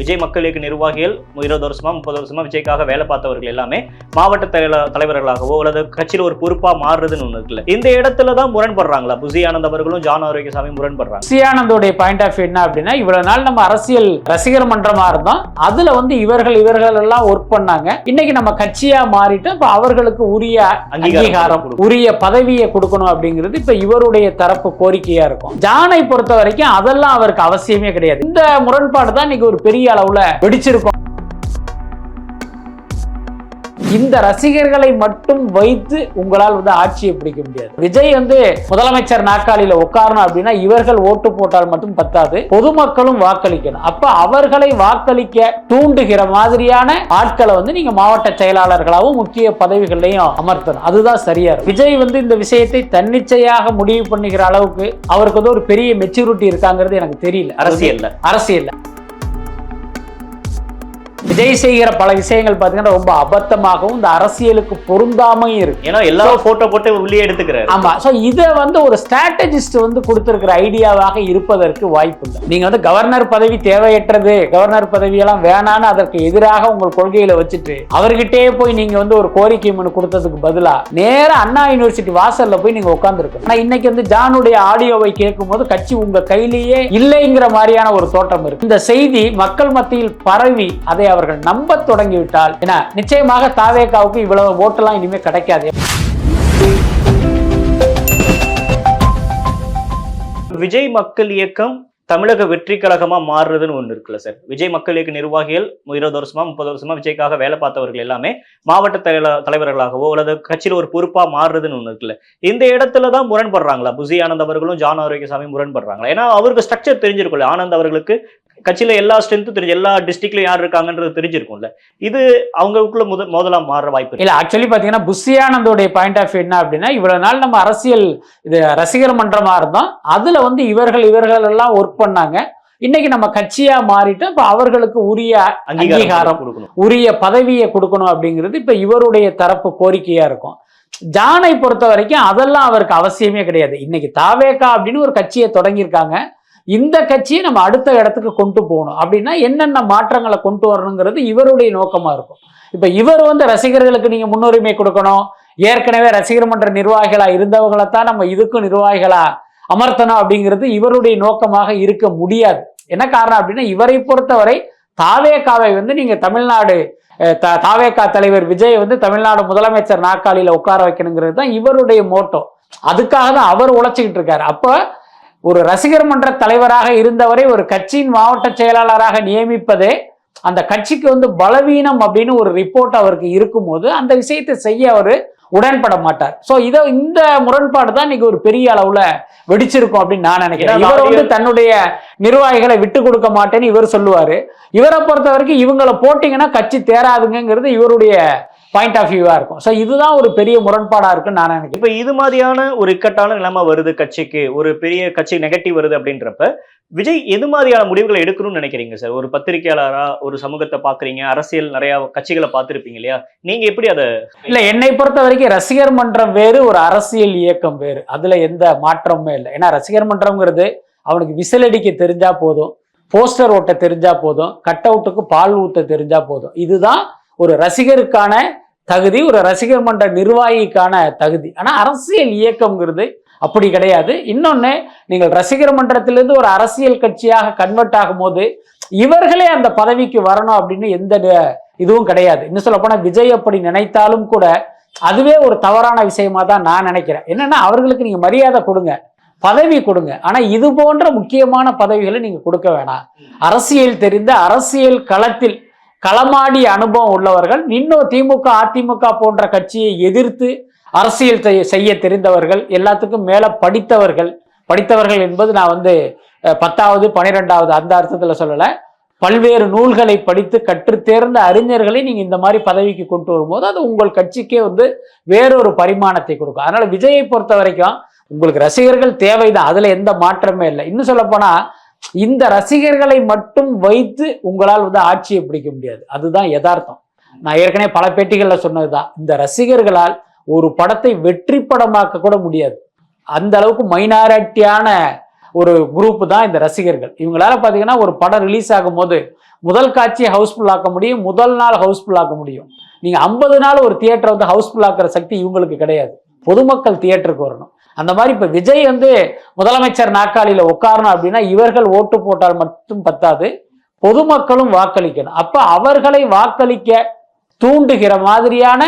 விஜய் மக்கள் இயக்க நிர்வாகிகள் இருபது வருஷமா முப்பது வருஷமா விஜய்க்காக வேலை பார்த்தவர்கள் எல்லாமே மாவட்ட தலைவ- தலைவர்களாகவோ அல்லது கட்சியில் ஒரு பொறுப்பா மாறுறதுன்னு ஒண்ணு இருக்குல்ல. இந்த இடத்துல தான் முரண்படுறாங்களா? புசி ஆனந்த் அவர்களும் ஜான் ஆரோக்கியசாமி முரண்படுறாங்க. சியானந்தோடைய பாயிண்ட் ஆஃப் என்ன அப்படின்னா இவ்வளவு நாள் நம்ம அரசியல் ரசிகர் மன்றமா இருந்தோம். அதுல வந்து இவர்கள் இவர்கள் எல்லாம் ஒர்க் பண்ணாங்க. இன்னைக்கு நம்ம கட்சியா மாறிட்டு இப்ப அவர்களுக்கு உரிய அங்கீகாரம். உரிய பதவியை கொடுக்கணும் அப்படிங்கிறது இப்ப இவருடைய தரப்பு கோரிக்கையா இருக்கும். ஜானை பொறுத்த வரைக்கும் அதெல்லாம் அவருக்கு அவசியமே கிடையாது. இந்த முரண்பாடு தான் இன்னைக்கு ஒரு பெரிய அளவுல வெடிச்சிருக்கும். இந்த ரசிகர்களை மட்டும் வைத்து உங்களால் வந்து ஆட்சியை பிடிக்க முடியாது. விஜய் வந்து முதலமைச்சர் நாற்காலியில உட்காரணும் அப்படின்னா இவர்கள் ஓட்டு போட்டால் மட்டும் பத்தாது. பொதுமக்களும் வாக்களிக்கணும். அப்ப அவர்களை வாக்களிக்க தூண்டுகிற மாதிரியான ஆட்களை வந்து நீங்க மாவட்ட செயலாளர்களாகவும் முக்கிய பதவிகளையும் அமர்த்தணும். அதுதான் சரியா இருக்கும். விஜய் வந்து இந்த விஷயத்தை தன்னிச்சையாக முடிவு பண்ணுகிற அளவுக்கு அவருக்கு வந்து ஒரு பெரிய மெச்சூரிட்டி இருக்காங்கிறது எனக்கு தெரியல. அரசியல்ல. அரசியல்ல. விஜய் செய்கிற பல விஷயங்கள் பார்த்தீங்கன்னா ரொம்ப அபத்தமாகவும் இந்த அரசியலுக்கு பொருந்தாமையும் இருக்கு. ஏன்னா எல்லாரும் போட்டோ போட்டு உள்ளே எடுத்துக்கிறாரு. ஆமா. ஸோ இதை வந்து ஒரு ஸ்ட்ராட்டஜிஸ்ட் வந்து கொடுத்திருக்கிற ஐடியாவாக இருப்பதற்கு வாய்ப்பு இல்லை நீங்க வந்து கவர்னர் பதவி தேவையற்றது கவர்னர் பதவியெல்லாம் வேணான்னு அதற்கு எதிராக உங்கள் கொள்கையில வச்சுட்டு அவர்கிட்டயே போய் நீங்க வந்து ஒரு கோரிக்கை மனு கொடுத்ததுக்கு பதிலா நேரா அண்ணா யூனிவர்சிட்டி வாசல்ல போய் நீங்க உட்கார்ந்துருக்கு ஆனா இன்னைக்கு வந்து ஜானுடைய ஆடியோவை கேட்கும்போது கட்சி உங்க கையிலேயே இல்லைங்கிற மாதிரியான ஒரு தோற்றம் இருக்கு. இந்த செய்தி மக்கள் மத்தியில் பரவி அதை அவர்கள் நம்ப தொடங்கிவிட்டால் என நிச்சயமாக தாவேகாவுக்கு இவ்வளவு ஓட்டெல்லாம் இனிமேல் கிடைக்காது. விஜய் மக்கள் இயக்கம் தமிழக வெற்றி கழகமா மாறுறதுன்னு ஒண்ணு இருக்குல்ல சார். விஜய் மக்கள் இயக்க நிர்வாகிகள் இருபது வருஷமா முப்பது வருஷமா விஜய்க்காக வேலை பார்த்தவர்கள் எல்லாமே மாவட்ட தலைவர்களாகவோ அல்லது கட்சியில் ஒரு பொறுப்பா மாறுறதுன்னு ஒண்ணு இருக்குல்ல. இந்த இடத்துல தான் முரண்படுறாங்களா? புசி ஆனந்த் அவர்களும் ஜான் ஆரோக்கியசாமி முரண்படுறாங்களா? ஏன்னா அவருக்கு ஸ்ட்ரக்சர் தெரிஞ்சிருக்கும்ல. ஆனந்த் அவர்களுக்கு கட்சியில எல்லா ஸ்ட்ரென்த்தும் தெரிஞ்சு எல்லா டிஸ்ட்ரிக்ட்லயும் யார் இருக்காங்கன்றது தெரிஞ்சிருக்கும்ல. இது அவங்களுக்குள்ள முத முதலா மாறுற வாய்ப்பு இல்ல ஆக்சுவலி பாத்தீங்கன்னா புஷியானந்தோடைய பாயிண்ட் ஆஃப் என்ன அப்படின்னா இவ்வளவு நாள் நம்ம அரசியல் இது ரசிகர் மன்றமா இருந்தோம் அதுல வந்து இவர்கள் இவர்கள் எல்லாம் ஒர்க் பண்ணாங்க. இன்னைக்கு நம்ம கட்சியா மாறிட்டு இப்ப அவர்களுக்கு உரிய அங்கீகாரம் கொடுக்கணும். உரிய பதவியை கொடுக்கணும் அப்படிங்கிறது இப்ப இவருடைய தரப்பு கோரிக்கையா இருக்கும். ஜானை பொறுத்த வரைக்கும் அதெல்லாம் அவருக்கு அவசியமே கிடையாது. இன்னைக்கு தாவேகா அப்படின்னு ஒரு கட்சியை தொடங்கியிருக்காங்க. இந்த கட்சியை நம்ம அடுத்த இடத்துக்கு கொண்டு போகணும். அப்படின்னா என்னென்ன மாற்றங்களை கொண்டு வரணுங்கிறது இவருடைய நோக்கமாக இருக்கும். இப்போ இவர் வந்து ரசிகர்களுக்கு நீங்கள் முன்னுரிமை கொடுக்கணும். ஏற்கனவே ரசிகர் மன்ற நிர்வாகிகளாக இருந்தவங்களைத்தான் நம்ம இதுக்கும் நிர்வாகிகளாக அமர்த்தணும் அப்படிங்கிறது இவருடைய நோக்கமாக இருக்க முடியாது. என்ன காரணம் அப்படின்னா இவரை பொறுத்தவரை தாவேக்காவை வந்து நீங்க தமிழ்நாடு தாவேக்கா தாவேகா தலைவர் விஜய் வந்து தமிழ்நாடு முதலமைச்சர் நாற்காலியில உட்கார வைக்கணுங்கிறது தான் இவருடைய மோட்டோ. அதுக்காக தான் அவர் உழைச்சிக்கிட்டு இருக்காரு. அப்போ ஒரு ரசிகர் மன்ற தலைவராக இருந்தவரை ஒரு கட்சியின் மாவட்ட செயலாளராக நியமிப்பதே அந்த கட்சிக்கு வந்து பலவீனம் அப்படின்னு ஒரு ரிப்போர்ட் அவருக்கு இருக்கும்போது அந்த விஷயத்தை செய்ய அவர் உடன்பட மாட்டார். ஸோ இதை இந்த முரண்பாடு தான் இன்னைக்கு ஒரு பெரிய அளவுல வெடிச்சிருக்கும் அப்படின்னு நான் நினைக்கிறேன். இவர் வந்து தன்னுடைய நிர்வாகிகளை விட்டு கொடுக்க மாட்டேன்னு இவர் சொல்லுவாரு. இவரை பொறுத்த வரைக்கும் இவங்களை போட்டீங்கன்னா கட்சி தேராதுங்கிறது இவருடைய பாயிண்ட் ஆஃப் வியூவா இருக்கும். ஸோ இதுதான் ஒரு பெரிய முரண்பாடா இருக்குன்னு நான் நினைக்கிறேன். இப்ப இது மாதிரியான ஒரு இக்கட்டான நிலைமை வருது கட்சிக்கு ஒரு பெரிய கட்சி நெகட்டிவ் வருது அப்படின்றப்ப விஜய் எது மாதிரியான முடிவுகளை எடுக்கணும்னு நினைக்கிறீங்க சார்? ஒரு பத்திரிகையாளரா ஒரு சமூகத்தை பாக்குறீங்க அரசியல் நிறைய கட்சிகளை பார்த்திருப்பீங்க இல்லையா? நீங்க எப்படி அதை இல்ல என்னை பொறுத்த வரைக்கும் ரசிகர் மன்றம் வேறு ஒரு அரசியல் இயக்கம் வேறு. அதுல எந்த மாற்றமுமே இல்லை. ஏன்னா ரசிகர் மன்றம்ங்கிறது அவனுக்கு விசிலடிக்க தெரிஞ்சா போதும் போஸ்டர் ஓட்ட தெரிஞ்சா போதும் கட் அவுட்டுக்கு பால் ஊத்த தெரிஞ்சா போதும். இதுதான் ஒரு ரசிகருக்கான தகுதி ஒரு ரசிகர் மன்ற நிர்வாகிக்கான தகுதி. ஆனா அரசியல் இயக்கம்ங்கிறது அப்படி கிடையாது. இன்னொன்னு நீங்கள் ரசிகர் மன்றத்திலிருந்து ஒரு அரசியல் கட்சியாக கன்வெர்ட் ஆகும்போது இவர்களே அந்த பதவிக்கு வரணும் அப்படின்னு எந்த இதுவும் கிடையாது. இன்னும் சொல்ல விஜய் அப்படி நினைத்தாலும் கூட அதுவே ஒரு தவறான விஷயமா தான் நான் நினைக்கிறேன். என்னன்னா அவர்களுக்கு நீங்க மரியாதை கொடுங்க பதவி கொடுங்க. ஆனா இது போன்ற முக்கியமான பதவிகளை நீங்க கொடுக்க வேணாம். அரசியல் தெரிந்த அரசியல் களத்தில் களமாடி அனுபவம் உள்ளவர்கள் இன்னும் திமுக அதிமுக போன்ற கட்சியை எதிர்த்து அரசியல் செய்ய- செய்ய தெரிந்தவர்கள் எல்லாத்துக்கும் மேல படித்தவர்கள் படித்தவர்கள் என்பது நான் வந்து பத்தாவது பனிரெண்டாவது அந்த அர்த்தத்துல சொல்லல. பல்வேறு நூல்களை படித்து கற்றுத்தேர்ந்த அறிஞர்களை நீங்க இந்த மாதிரி பதவிக்கு கொண்டு வரும்போது அது உங்கள் கட்சிக்கே வந்து வேறொரு பரிமாணத்தை கொடுக்கும். அதனால விஜயை பொறுத்த வரைக்கும் உங்களுக்கு ரசிகர்கள் தேவைதான். அதுல எந்த மாற்றமே இல்லை. இன்னும் சொல்ல போனா இந்த ரசிகர்களை மட்டும் வைத்து உங்களால் வந்து ஆட்சியை பிடிக்க முடியாது. அதுதான் யதார்த்தம். நான் ஏற்கனவே பல பேட்டிகளில் சொன்னதுதான். இந்த ரசிகர்களால் ஒரு படத்தை வெற்றி படமாக்க கூட முடியாது. அந்த அளவுக்கு மைனாரிட்டியான ஒரு குரூப் தான் இந்த ரசிகர்கள். இவங்களால பாத்தீங்கன்னா ஒரு படம் ரிலீஸ் ஆகும் போது முதல் காட்சியை ஹவுஸ்ஃபுல் ஆக்க முடியும் முதல் நாள் ஹவுஸ்ஃபுல் ஆக்க முடியும். நீங்க ஐம்பது நாள் ஒரு தியேட்டரை வந்து ஹவுஸ்ஃபுல் ஆக்குற சக்தி இவங்களுக்கு கிடையாது. பொதுமக்கள் தியேட்டருக்கு வரணும். அந்த மாதிரி இப்போ விஜய் வந்து முதலமைச்சர் நாற்காலியில் உட்காரணும் அப்படின்னா இவர்கள் ஓட்டு போட்டால் மட்டும் பத்தாது. பொதுமக்களும் வாக்களிக்கணும். அப்போ அவர்களை வாக்களிக்க தூண்டுகிற மாதிரியான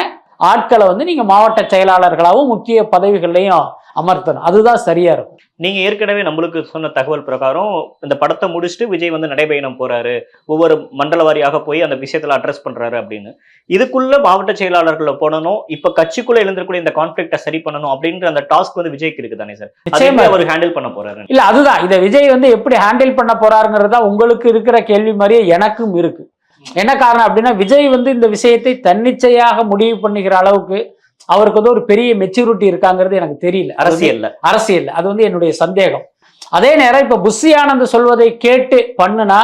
ஆட்களை வந்து நீங்கள் மாவட்ட செயலாளர்களாகவும் முக்கிய பதவிகள்லையும் அமர்த்தணும். அதுதான் சரியா இருக்கும். நீங்க ஏற்கனவே நம்மளுக்கு சொன்ன தகவல் பிரகாரம் இந்த படத்தை முடிச்சுட்டு விஜய் வந்து நடைபயணம் போறாரு. ஒவ்வொரு மண்டல வாரியாக போய் அந்த விஷயத்துல அட்ரஸ் பண்றாரு அப்படின்னு. இதுக்குள்ள மாவட்ட செயலாளர்களை போடணும் இப்ப கட்சிக்குள்ள எழுந்திருக்கக்கூடிய இந்த கான்ஃபிளிக்ட சரி பண்ணணும் அப்படின்ற அந்த டாஸ்க் வந்து விஜய்க்கு இருக்கு தானே சார் நிச்சயமா. அவர் ஹேண்டில் பண்ண போறாரு? இல்ல அதுதான். இதை விஜய் வந்து எப்படி ஹேண்டில் பண்ண போறாருங்கிறது உங்களுக்கு இருக்கிற கேள்வி மாதிரியே எனக்கும் இருக்கு. என்ன காரணம் அப்படின்னா விஜய் வந்து இந்த விஷயத்தை தன்னிச்சையாக முடிவு பண்ணுகிற அளவுக்கு அவருக்கு வந்து ஒரு பெரிய மெச்சூரிட்டி இருக்காங்கிறது எனக்கு தெரியல. அரசியல்ல. அரசியல் அது வந்து என்னுடைய சந்தேகம். அதே நேரம் இப்ப புஷி ஆனந்த் சொல்வதை கேட்டு பண்ணுனா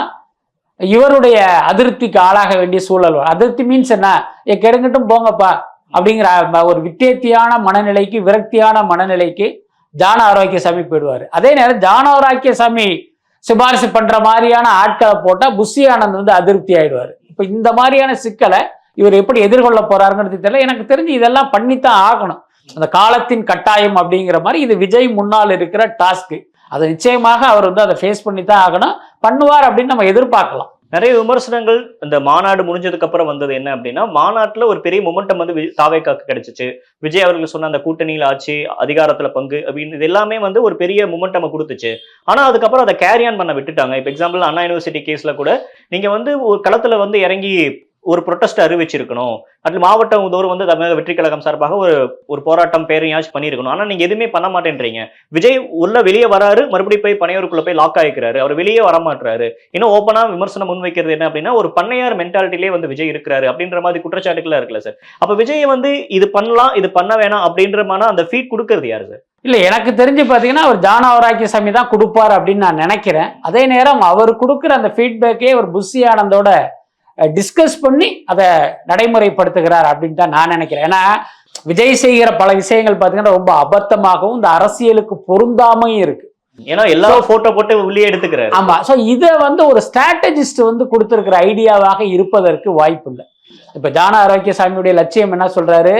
இவருடைய அதிருப்திக்கு ஆளாக வேண்டிய சூழல். அதிருப்தி மீன்ஸ் என்ன? ஏ கெடுங்கட்டும் போங்கப்பா. அப்படிங்கிற ஒரு விட்டேத்தியான மனநிலைக்கு விரக்தியான மனநிலைக்கு ஜான ஆரோக்கியசாமி போயிடுவாரு. அதே நேரம் ஜான ஆரோக்கியசாமி சிபாரிசு பண்ற மாதிரியான ஆட்களை போட்டா புஷி ஆனந்த் வந்து அதிருப்தி ஆயிடுவாரு. இப்ப இந்த மாதிரியான சிக்கலை இவர் எப்படி எதிர்கொள்ள போறாருங்கிறது தெரியல. எனக்கு தெரிஞ்சு இதெல்லாம் பண்ணித்தான் ஆகணும். அந்த காலத்தின் கட்டாயம் அப்படிங்கிற மாதிரி இது விஜய் முன்னால் இருக்கிற டாஸ்க்கு. அதை நிச்சயமாக அவர் வந்து அதை ஃபேஸ் பண்ணி தான் ஆகணும். பண்ணுவார் அப்படின்னு நம்ம எதிர்பார்க்கலாம். நிறைய விமர்சனங்கள் இந்த மாநாடு முடிஞ்சதுக்கு அப்புறம் வந்தது என்ன அப்படின்னா மாநாட்டில் ஒரு பெரிய மொமெண்டம் வந்து தாவேக்காக்கு கிடைச்சிச்சு. விஜய் அவர்கள் சொன்ன அந்த கூட்டணியில் ஆட்சி அதிகாரத்தில் பங்கு அப்படின்னு இது எல்லாமே வந்து ஒரு பெரிய மொமெண்டம் கொடுத்துச்சு. ஆனால் அதுக்கப்புறம் அதை கேரி ஆன் பண்ண விட்டுட்டாங்க. இப்போ எக்ஸாம்பிள் அண்ணா யூனிவர்சிட்டி கேஸில் கூட நீங்கள் வந்து ஒரு களத்தில் வந்து இறங்கி ஒரு ப்ரொட்டஸ்ட் அறிவிச்சிருக்கணும். அது மாவட்டம் தோறும் வந்து தமிழக வெற்றி கழகம் சார்பாக ஒரு ஒரு போராட்டம் பேரையாச்சும் பண்ணியிருக்கணும். ஆனால் நீங்கள் எதுவுமே பண்ண மாட்டேன்றீங்க. விஜய் உள்ள வெளியே வராரு மறுபடியும் போய் பனையூருக்குள்ள போய் லாக் ஆகிக்கிறாரு அவர் வெளியே வரமாட்டுறாரு இன்னும் ஓப்பனாக விமர்சனம் முன்வைக்கிறது என்ன அப்படின்னா ஒரு பண்ணையார் மென்டாலிட்டிலே வந்து விஜய் இருக்கிறாரு அப்படின்ற மாதிரி குற்றச்சாட்டுகளாக இருக்குல்ல சார் அப்போ விஜய் வந்து இது பண்ணலாம் இது பண்ண வேணாம் அப்படின்ற மாதிரி அந்த ஃபீட் கொடுக்கறது யாரு சார் இல்லை எனக்கு தெரிஞ்சு பார்த்தீங்கன்னா அவர் ஜான சாமி தான் கொடுப்பார் அப்படின்னு நான் நினைக்கிறேன். அதே நேரம் அவர் கொடுக்குற அந்த ஃபீட்பேக்கே ஒரு புஷி ஆனந்தோட டிஸ்கஸ் பண்ணி அதை நடைமுறைப்படுத்துகிறார் அப்படின்னு தான் நான் நினைக்கிறேன். ஏன்னா விஜய் செய்கிற பல விஷயங்கள் பாத்தீங்கன்னா ரொம்ப அபத்தமாகவும் இந்த அரசியலுக்கு பொருந்தாமையும் இருக்கு. ஏன்னா எல்லாரும் போட்டோ போட்டு உள்ளே எடுத்துக்கிறாரு. ஆமா. சோ இதை வந்து ஒரு ஸ்ட்ராட்டஜிஸ்ட் வந்து கொடுத்திருக்கிற ஐடியாவாக இருப்பதற்கு வாய்ப்பு இல்லை. இப்ப ஜான ஆரோக்கியசாமியுடைய லட்சியம் என்ன சொல்றாரு?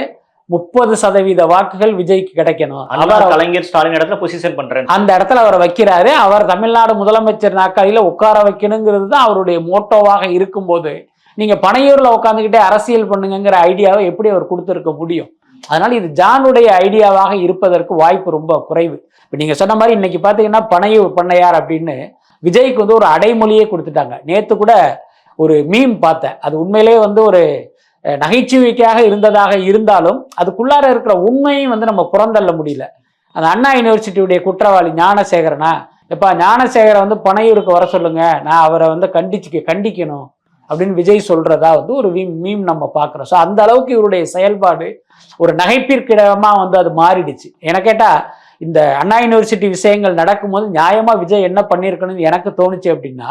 முப்பது சதவீத வாக்குகள் விஜய்க்கு கிடைக்கணும். அவர் கலைஞர் ஸ்டாலின் இடத்துல பொசிஷன் பண்றேன். அந்த இடத்துல அவரை வைக்கிறாரு. அவர் தமிழ்நாடு முதலமைச்சர் நாற்காலியில உட்கார வைக்கணுங்கிறது தான் அவருடைய மோட்டோவாக இருக்கும்போது நீங்க பனையூர்ல உட்காந்துக்கிட்டே அரசியல் பண்ணுங்கிற ஐடியாவை எப்படி அவர் கொடுத்திருக்க முடியும்? அதனால இது ஜானுடைய ஐடியாவாக இருப்பதற்கு வாய்ப்பு ரொம்ப குறைவு. இப்போ நீங்க சொன்ன மாதிரி இன்னைக்கு பாத்தீங்கன்னா பனையூர் பண்ணையார் அப்படின்னு விஜய்க்கு வந்து ஒரு அடைமொழியே கொடுத்துட்டாங்க. நேத்து கூட ஒரு மீம் பார்த்தேன். அது உண்மையிலேயே வந்து ஒரு நகைச்சுவைக்காக இருந்ததாக இருந்தாலும் அதுக்குள்ளார இருக்கிற உண்மையும் வந்து நம்ம புறந்தள்ள முடியல. அந்த அண்ணா யூனிவர்சிட்டியுடைய குற்றவாளி ஞானசேகரனா? எப்பா ஞானசேகரை வந்து பனையூருக்கு வர சொல்லுங்க. நான் அவரை வந்து கண்டிச்சு கண்டிக்கணும் அப்படின்னு விஜய் சொல்றதா வந்து ஒரு மீம் மீம் நம்ம பார்க்குறோம். ஸோ அந்த அளவுக்கு இவருடைய செயல்பாடு ஒரு நகைப்பிற்கிடமா வந்து அது மாறிடுச்சு. என கேட்டா இந்த அண்ணா யூனிவர்சிட்டி விஷயங்கள் நடக்கும்போது நியாயமா விஜய் என்ன பண்ணியிருக்கணும்னு எனக்கு தோணுச்சு அப்படின்னா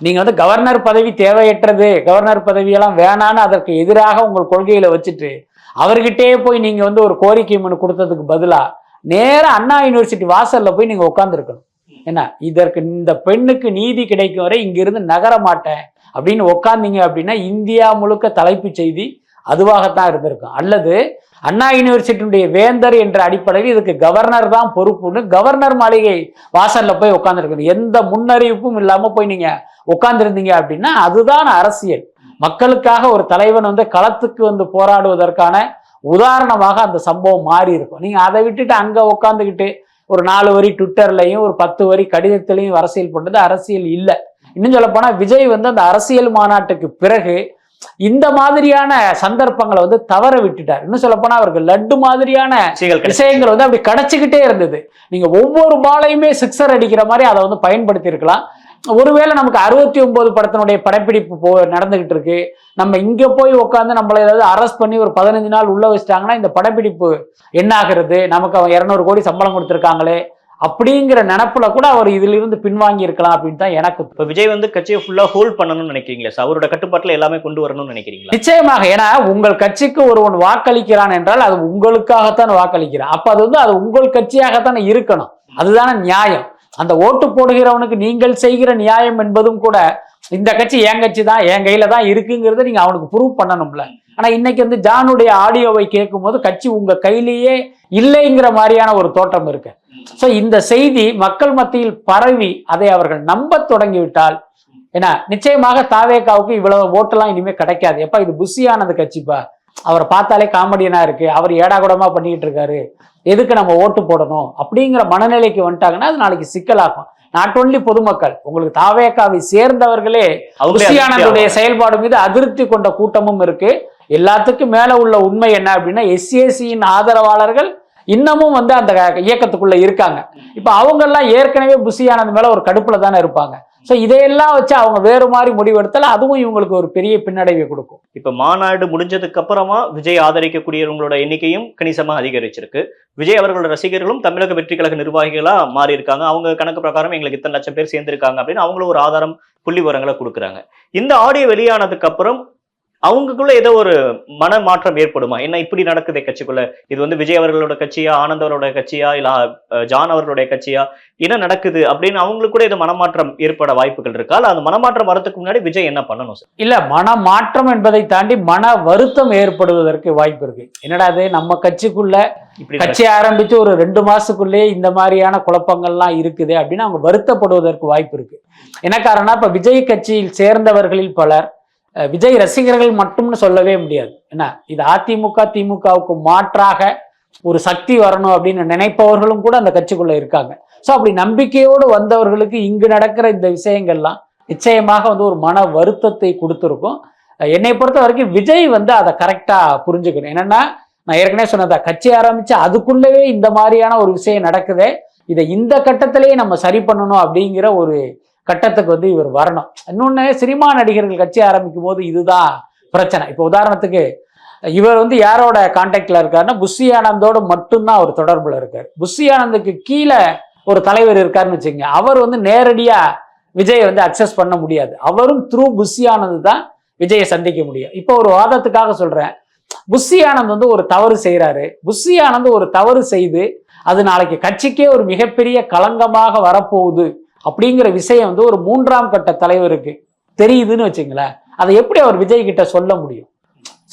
நீங்க வந்து கவர்னர் பதவி தேவையற்றது கவர்னர் பதவியெல்லாம் வேணான்னு அதற்கு எதிராக உங்கள் கொள்கையில வச்சுட்டு அவர்கிட்டயே போய் நீங்க வந்து ஒரு கோரிக்கை மனு கொடுத்ததுக்கு பதிலா நேராக அண்ணா யூனிவர்சிட்டி வாசல்ல போய் நீங்க உட்காந்துருக்கணும் என்ன? இதற்கு இந்த பெண்ணுக்கு நீதி கிடைக்கும் வரை இங்கிருந்து நகர மாட்டேன் அப்படின்னு உட்காந்தீங்க அப்படின்னா இந்தியா முழுக்க தலைப்புச் செய்தி அதுவாகத்தான் இருந்திருக்கும். அல்லது அண்ணா யூனிவர்சிட்டியுடைய வேந்தர் என்ற அடிப்படையில் இதுக்கு கவர்னர் தான் பொறுப்புன்னு கவர்னர் மாளிகை வாசல்ல போய் உட்காந்துருக்கணும் எந்த முன்னறிவிப்பும் இல்லாம போய் நீங்க உட்கார்ந்திருந்தீங்க அப்படின்னா அதுதான் அரசியல். மக்களுக்காக ஒரு தலைவன் வந்து களத்துக்கு வந்து போராடுவதற்கான உதாரணமாக அந்த சம்பவம் மாறி இருக்கும் நீங்க அதை விட்டுட்டு அங்க உட்காந்துக்கிட்டு ஒரு நாலு வரி ட்விட்டர்லையும் ஒரு பத்து வரி கடிதத்திலையும் அரசியல் பண்றது அரசியல் இல்லை. இன்னும் சொல்ல போனா விஜய் வந்து அந்த அரசியல் மாநாட்டுக்கு பிறகு இந்த மாதிரியான சந்தர்ப்பங்களை வந்து தவற விட்டுட்டார். இன்னும் சொல்ல போனா அவருக்கு லட்டு மாதிரியான விஷயங்கள் வந்து அப்படி கிடைச்சிக்கிட்டே இருந்தது. நீங்க ஒவ்வொரு பாலையுமே சிக்ஸர் அடிக்கிற மாதிரி அதை வந்து பயன்படுத்தி இருக்கலாம் ஒருவேளை நமக்கு அறுபத்தி ஒன்பது படத்தினுடைய படப்பிடிப்பு போ நடந்துகிட்டு இருக்கு. நம்ம இங்க போய் உட்காந்து நம்மளை ஏதாவது அரெஸ்ட் பண்ணி ஒரு பதினஞ்சு நாள் உள்ள வச்சிட்டாங்கன்னா இந்த படப்பிடிப்பு என்ன ஆகுறது நமக்கு அவன் இரநூறு கோடி சம்பளம் கொடுத்துருக்காங்களே. அப்படிங்கிற நினப்புல கூட அவர் இதுல இருந்து பின்வாங்கி இருக்கலாம் அப்படின்னு தான் எனக்கு இப்ப விஜய் வந்து கட்சியை ஃபுல்லா ஹோல்ட் பண்ணணும்னு நினைக்கிறீங்களா சார் அவரோட கட்டுப்பாட்டுல எல்லாமே கொண்டு வரணும்னு நினைக்கிறீங்களா? நிச்சயமாக. ஏன்னா உங்கள் கட்சிக்கு ஒருவன் வாக்களிக்கிறான் என்றால் அது உங்களுக்காகத்தான் வாக்களிக்கிறான். அப்ப அது வந்து அது உங்கள் கட்சியாகத்தானே இருக்கணும். அதுதானே நியாயம். அந்த ஓட்டு போடுகிறவனுக்கு நீங்கள் செய்கிற நியாயம் என்பதும் கூட இந்த கட்சி என் கட்சி தான் என் கையில தான் இருக்குங்கிறத நீங்க அவனுக்கு ப்ரூவ் பண்ணணும்ல. ஆனா இன்னைக்கு வந்து ஜானுடைய ஆடியோவை கேட்கும்போது கட்சி உங்க கையிலேயே இல்லைங்கிற மாதிரியான ஒரு தோற்றம் இருக்கு. ஸோ இந்த செய்தி மக்கள் மத்தியில் பரவி அதை அவர்கள் நம்ப தொடங்கிவிட்டால் ஏன்னா நிச்சயமாக தாவேகாவுக்கு இவ்வளவு ஓட்டெல்லாம் இனிமே கிடைக்காது. எப்ப இது புஷியானது கட்சிப்பா? அவரை பார்த்தாலே காமெடியனா இருக்கு அவர் ஏடாகுடமா பண்ணிக்கிட்டு இருக்காரு எதுக்கு நம்ம ஓட்டு போடணும் அப்படிங்கிற மனநிலைக்கு வந்துட்டாங்கன்னா அது நாளைக்கு சிக்கலாகும். நாட் ஒன்லி பொதுமக்கள் உங்களுக்கு தாவேகாவை சேர்ந்தவர்களே அதிருப்தி செயல்பாடு மீது அதிருப்தி கொண்ட கூட்டமும் இருக்கு. எல்லாத்துக்கும் மேல உள்ள உண்மை என்ன அப்படின்னா எஸ்சிஎஸ்சியின் ஆதரவாளர்கள் இன்னமும் வந்து அந்த இயக்கத்துக்குள்ள இருக்காங்க. இப்ப அவங்க எல்லாம் ஏற்கனவே புஷியானது மேல ஒரு கடுப்புல தானே இருப்பாங்க. ஸோ இதையெல்லாம் வச்சு அவங்க வேறு மாதிரி முடிவெடுத்தால் அதுவும் இவங்களுக்கு ஒரு பெரிய பின்னடைவை கொடுக்கும். இப்போ மாநாடு முடிஞ்சதுக்கு அப்புறமா விஜய் ஆதரிக்கக்கூடியவங்களோட எண்ணிக்கையும் கணிசமாக அதிகரிச்சிருக்கு. விஜய் அவர்களோட ரசிகர்களும் தமிழக வெற்றி கழக நிர்வாகிகளாக மாறி இருக்காங்க அவங்க கணக்கு பிரகாரம் எங்களுக்கு இத்தனை லட்சம் பேர் சேர்ந்திருக்காங்க அப்படின்னு அவங்களும் ஒரு ஆதாரம் புள்ளி விவரங்களை கொடுக்குறாங்க. இந்த ஆடியோ வெளியானதுக்கு அப்புறம் அவங்களுக்குள்ள ஏதோ ஒரு மன மாற்றம் ஏற்படுமா? என்ன இப்படி நடக்குதே கட்சிக்குள்ள? இது வந்து விஜய் அவர்களோட கட்சியா ஆனந்த் அவரோட கட்சியா இல்ல ஜான் அவர்களுடைய கட்சியா? என்ன நடக்குது? அப்படின்னு அவங்களுக்கு கூட இது மனமாற்றம் ஏற்பட வாய்ப்புகள் இருக்கா? அந்த மனமாற்றம் வரதுக்கு முன்னாடி விஜய் என்ன பண்ணணும் சார்? இல்ல மன மாற்றம் என்பதை தாண்டி மன வருத்தம் ஏற்படுவதற்கு வாய்ப்பு இருக்கு. என்னடா அது நம்ம கட்சிக்குள்ள இப்படி கட்சி ஆரம்பிச்சு ஒரு ரெண்டு மாசத்துக்குள்ளே இந்த மாதிரியான குழப்பங்கள்லாம் இருக்குது அப்படின்னு அவங்க வருத்தப்படுவதற்கு வாய்ப்பு இருக்கு. என்ன காரணம் இப்ப விஜய் கட்சியில் சேர்ந்தவர்களில் பலர் விஜய் ரசிகர்கள் மட்டும்னு சொல்லவே முடியாது. என்ன? இது அதிமுக திமுகவுக்கு மாற்றாக ஒரு சக்தி வரணும் அப்படின்னு நினைப்பவர்களும் கூட அந்த கட்சிக்குள்ள இருக்காங்க. ஸோ அப்படி நம்பிக்கையோடு வந்தவர்களுக்கு இங்கு நடக்கிற இந்த விஷயங்கள்லாம் நிச்சயமாக வந்து ஒரு மன வருத்தத்தை கொடுத்துருக்கும். என்னை பொறுத்த வரைக்கும் விஜய் வந்து அதை கரெக்டாக புரிஞ்சுக்கணும். என்னன்னா நான் ஏற்கனவே சொன்னதா கட்சி ஆரம்பிச்சு அதுக்குள்ளவே இந்த மாதிரியான ஒரு விஷயம் நடக்குது இதை இந்த கட்டத்திலேயே நம்ம சரி பண்ணணும் அப்படிங்கிற ஒரு கட்டத்துக்கு வந்து இவர் வரணும். இன்னொன்று சினிமா நடிகர்கள் கட்சி ஆரம்பிக்கும் போது இதுதான் பிரச்சனை. இப்போ உதாரணத்துக்கு இவர் வந்து யாரோட கான்டாக்டில் இருக்காருன்னா புஷி ஆனந்தோடு மட்டும்தான் அவர் தொடர்பில் இருக்கார். புஷி ஆனந்துக்கு கீழே ஒரு தலைவர் இருக்காருன்னு வச்சுங்க அவர் வந்து நேரடியாக விஜயை வந்து அக்சஸ் பண்ண முடியாது. அவரும் த்ரூ புஷி ஆனந்த் தான் விஜயை சந்திக்க முடியும். இப்போ ஒரு வாதத்துக்காக சொல்கிறேன் புஷி ஆனந்த் வந்து ஒரு தவறு செய்கிறாரு புஷி ஆனந்த் ஒரு தவறு செய்து அது நாளைக்கு கட்சிக்கே ஒரு மிகப்பெரிய களங்கமாக வரப்போகுது. அப்படிங்கிற விஷயம் வந்து ஒரு மூன்றாம் கட்ட தலைவருக்கு தெரியுதுன்னு வச்சுங்களேன். அதை எப்படி அவர் விஜய் கிட்ட சொல்ல முடியும்?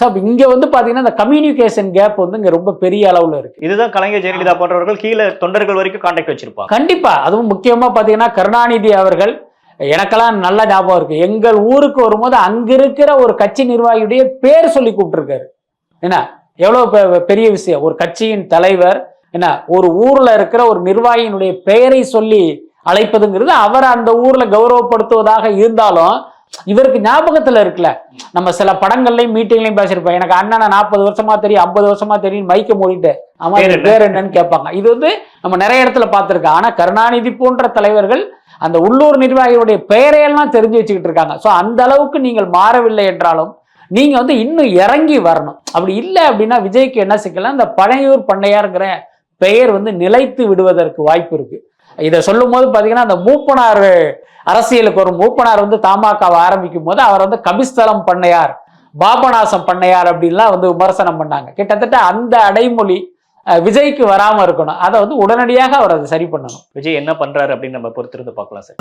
ஸோ இங்கே வந்து பார்த்தீங்கன்னா இந்த கம்யூனிகேஷன் கேப் வந்து இங்கே ரொம்ப பெரிய அளவில் இருக்கு. இதுதான் கலைஞர் ஜெயலலிதா போன்றவர்கள் கீழே தொண்டர்கள் வரைக்கும் கான்டாக்ட் வச்சிருப்பாங்க. கண்டிப்பா. அதுவும் முக்கியமா பாத்தீங்கன்னா கருணாநிதி அவர்கள் எனக்கெல்லாம் நல்ல ஞாபகம் இருக்கு. எங்கள் ஊருக்கு வரும்போது அங்க இருக்கிற ஒரு கட்சி நிர்வாகியுடைய பேர் சொல்லி கூப்பிட்டுருக்காரு. என்ன? எவ்வளவு பெ- பெரிய விஷயம். ஒரு கட்சியின் தலைவர் என்ன? ஒரு ஊர்ல இருக்கிற ஒரு நிர்வாகியினுடைய பெயரை சொல்லி அழைப்பதுங்கிறது அவரை அந்த ஊர்ல கௌரவப்படுத்துவதாக இருந்தாலும் இவருக்கு ஞாபகத்துல இருக்குல்ல. நம்ம சில படங்கள்லயும் மீட்டிங்லயும் பேசியிருப்போம். எனக்கு அண்ணனை நாற்பது வருஷமா தெரியும் ஐம்பது வருஷமா தெரியும் மைக்க மூடிட்டு ஆமா பேர் என்னன்னு கேட்பாங்க. இது வந்து நம்ம நிறைய இடத்துல பார்த்திருக்கோம். ஆனா கருணாநிதி போன்ற தலைவர்கள் அந்த உள்ளூர் நிர்வாகிகளுடைய பெயரையெல்லாம் தெரிஞ்சு வச்சுக்கிட்டு இருக்காங்க. ஸோ அந்த அளவுக்கு நீங்கள் மாறவில்லை என்றாலும் நீங்க வந்து இன்னும் இறங்கி வரணும். அப்படி இல்லை அப்படின்னா விஜய்க்கு என்ன சிக்கலாம் இந்த பழையூர் பண்ணையாருங்கிற பெயர் வந்து நிலைத்து விடுவதற்கு வாய்ப்பு இருக்கு. இதை சொல்லும் போது பார்த்தீங்கன்னா அந்த மூப்பனார் அரசியலுக்கு ஒரு மூப்பனார் வந்து தமாகாவை ஆரம்பிக்கும் போது அவர் வந்து கபிஸ்தலம் பண்ணையார் பாபநாசம் பண்ணையார் அப்படின்லாம் வந்து விமர்சனம் பண்ணாங்க. கிட்டத்தட்ட அந்த அடைமொழி விஜய்க்கு வராமல் இருக்கணும். அதை வந்து உடனடியாக அவர் அதை சரி பண்ணணும். விஜய் என்ன பண்றாரு அப்படின்னு நம்ம பொறுத்திருந்து பார்க்கலாம் சார்.